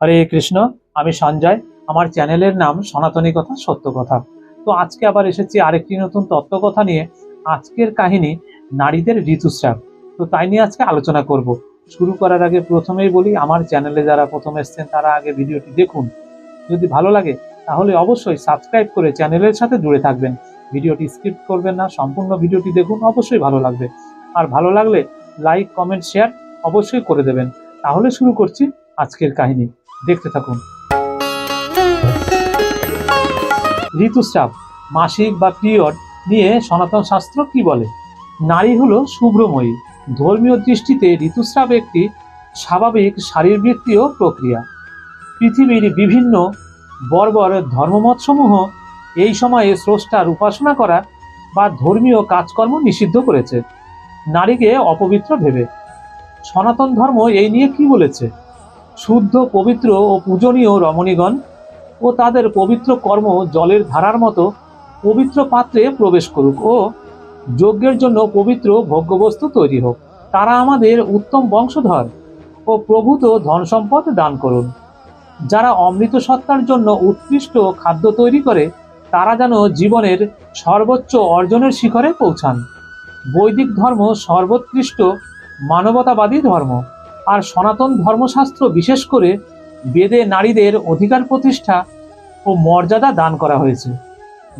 হরে কৃষ্ণ, আমি সঞ্জয়। আমার চ্যানেলের নাম সনাতনী কথা, সত্য কথা। তো আজকে আবার এসেছি আরেকটি নতুন তত্ত্বকথা নিয়ে। আজকের কাহিনী নারীদের ঋতুস্রাব। তো তাই নিয়ে আজকে আলোচনা করব। শুরু করার আগে প্রথমেই বলি, আমার চ্যানেলে যারা প্রথম এসছেন, তারা আগে ভিডিওটি দেখুন। যদি ভালো লাগে, তাহলে অবশ্যই সাবস্ক্রাইব করে চ্যানেলের সাথে জুড়ে থাকবেন। ভিডিওটি স্কিপ করবেন না, সম্পূর্ণ ভিডিওটি দেখুন, অবশ্যই ভালো লাগবে। আর ভালো লাগলে লাইক, কমেন্ট, শেয়ার অবশ্যই করে দেবেন। তাহলে শুরু করছি আজকের কাহিনী। দেখতে থাকুন। ঋতুস্রাব, মাসিক বা পিরিয়ড নিয়ে সনাতন শাস্ত্র কি বলে? নারী হলো শুভ্রময়ী। ধর্মীয় দৃষ্টিতে ঋতুস্রাব একটি স্বাভাবিক শারীরবৃত্তীয় প্রক্রিয়া। পৃথিবীর বিভিন্ন বর্বর ধর্মমতসমূহ এই সময়ে স্রষ্টার উপাসনা করা বা ধর্মীয় কাজকর্ম নিষিদ্ধ করেছে। নারীকে অপবিত্র ভেবে। সনাতন ধর্ম এই নিয়ে কি বলেছে? শুদ্ধ, পবিত্র ও পূজনীয় রমণীগণ ও তাদের পবিত্র কর্ম জলের ধারার মতো পবিত্র পাত্রে প্রবেশ করুক ও যজ্ঞের জন্য পবিত্র ভোগ্যবস্তু তৈরি হোক। তারা আমাদের উত্তম বংশধর ও প্রভূত ধন সম্পদ দান করুন। যারা অমৃত সত্তার জন্য উৎকৃষ্ট খাদ্য তৈরি করে, তারা যেন জীবনের সর্বোচ্চ অর্জনের শিখরে পৌঁছান। বৈদিক ধর্ম সর্বোৎকৃষ্ট মানবতাবাদী ধর্ম। আর সনাতন ধর্মশাস্ত্র বিশেষ করে বেদে নারীদের অধিকার প্রতিষ্ঠা ও মর্যাদা দান করা হয়েছে।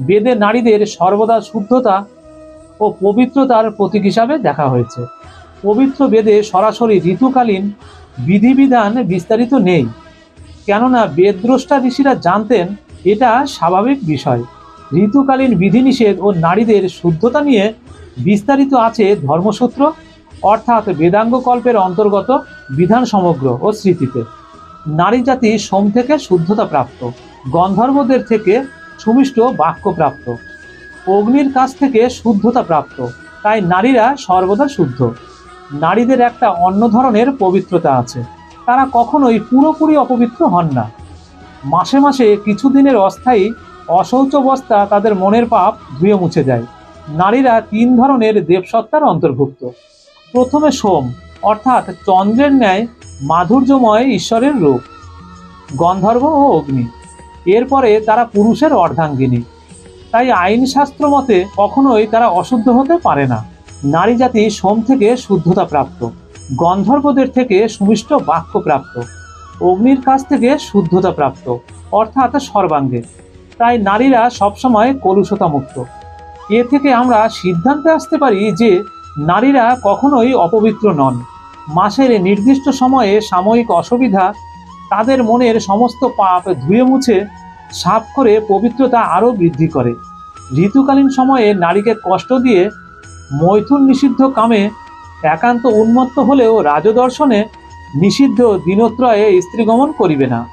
বেদে নারীদের সর্বদা শুদ্ধতা ও পবিত্রতার প্রতীক হিসাবে দেখা হয়েছে। পবিত্র বেদে সরাসরি ঋতুকালীন বিধিবিধান বিস্তারিত নেই, কেননা বেদদ্রষ্টা ঋষিরা জানতেন এটা স্বাভাবিক বিষয়। ঋতুকালীন বিধিনিষেধ ও নারীদের শুদ্ধতা নিয়ে বিস্তারিত আছে ধর্মসূত্র অর্থাৎ বেদাঙ্গ কল্পের অন্তর্গত বিধান সমগ্র ও স্মৃতিতে। নারী জাতি সোম থেকে শুদ্ধতা প্রাপ্ত, গন্ধর্বদের থেকে সুমিষ্ট বাক্য প্রাপ্ত, অগ্নির কাছ থেকে শুদ্ধতা প্রাপ্ত, তাই নারীরা সর্বদা শুদ্ধ। নারীদের একটা অন্য ধরনের পবিত্রতা আছে, তারা কখনোই পুরোপুরি অপবিত্র হন না। মাসে মাসে কিছুদিনের অস্থায়ী অশৌচবস্থা তাদের মনের পাপ ধুয়ে মুছে যায়। নারীরা তিন ধরনের দেবসত্তার অন্তর্ভুক্ত। প্রথমে সোম, অর্থাৎ চন্দ্রের ন্যায় মাধুর্যময় ঈশ্বরের রূপ, গন্ধর্ব ও অগ্নি। এরপরে তারা পুরুষের অর্ধাঙ্গিনী। তাই আইনশাস্ত্র মতে কখনোই তারা অশুদ্ধ হতে পারে না। নারী জাতি সোম থেকে শুদ্ধতা প্রাপ্ত, গন্ধর্বদের থেকে সুমিষ্ট বাক্য প্রাপ্ত, অগ্নির কাছ থেকে শুদ্ধতা প্রাপ্ত, অর্থাৎ সর্বাঙ্গে। তাই নারীরা সবসময় কলুষতা মুক্ত এ থেকে আমরা সিদ্ধান্তে আসতে পারি যে নারীরা কখনোই অপবিত্র নন। মাসের নির্দিষ্ট সময়ে সাময়িক অসুবিধা, তাদের মনের সমস্ত পাপ ধুয়ে মুছে, সাফ করে পবিত্রতা আরও বৃদ্ধি করে। ঋতুকালীন সময়ে নারীকে কষ্ট দিয়ে মৈথুন নিষিদ্ধ কামে একান্ত উন্মত্ত হলেও রাজদর্শনে নিষিদ্ধ দিনত্রয়ে স্ত্রীগমন করিবে না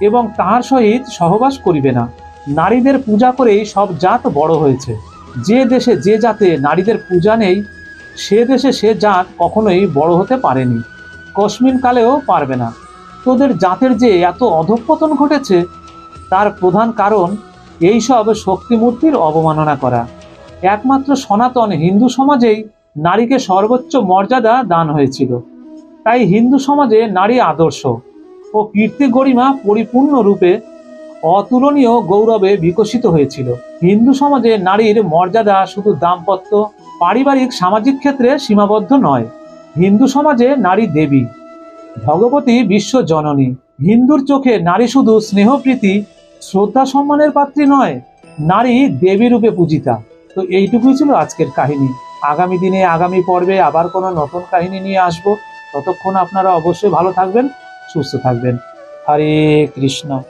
এবং তাহার সহিত সহবাস করিবে না। নারীদের পূজা করেই সব জাত বড় হয়েছে। যে দেশে যে জাতে নারীদের পূজা নেই সে দেশে সে জাত কখনোই বড় হতে পারেনি। কশ্মিন কালেও পারবে না। তোদের জাতের যে এত অধঃপতন ঘটেছে, তার প্রধান কারণ এই সব শক্তিমূর্তির অবমাননা করা। একমাত্র সনাতন হিন্দু সমাজেই নারীকে সর্বোচ্চ মর্যাদা দান হয়েছিল। তাই হিন্দু সমাজে নারী আদর্শ ও কীর্তি গরিমা পরিপূর্ণ রূপে অতুলনীয় গৌরবে বিকশিত হয়েছিল। হিন্দু সমাজে নারীর মর্যাদা শুধু দাম্পত্য পারিবারিক সামাজিক ক্ষেত্রে সীমাবদ্ধ নয়। হিন্দু সমাজে নারী দেবী। ভগবতী বিশ্ব জননী। হিন্দুর চোখে নারী শুধু স্নেহপ্রীতি, শ্রদ্ধা সম্মানের পাত্রী নয়, নারী দেবী রূপে পূজিতা। তো এইটুকুই ছিল আজকের কাহিনী। আগামী দিনে, আগামী পর্বে আবার কোনো নতুন কাহিনী নিয়ে আসব। ততক্ষণ আপনারা অবশ্যই ভালো থাকবেন, সুস্থ থাকবেন। হরে কৃষ্ণ।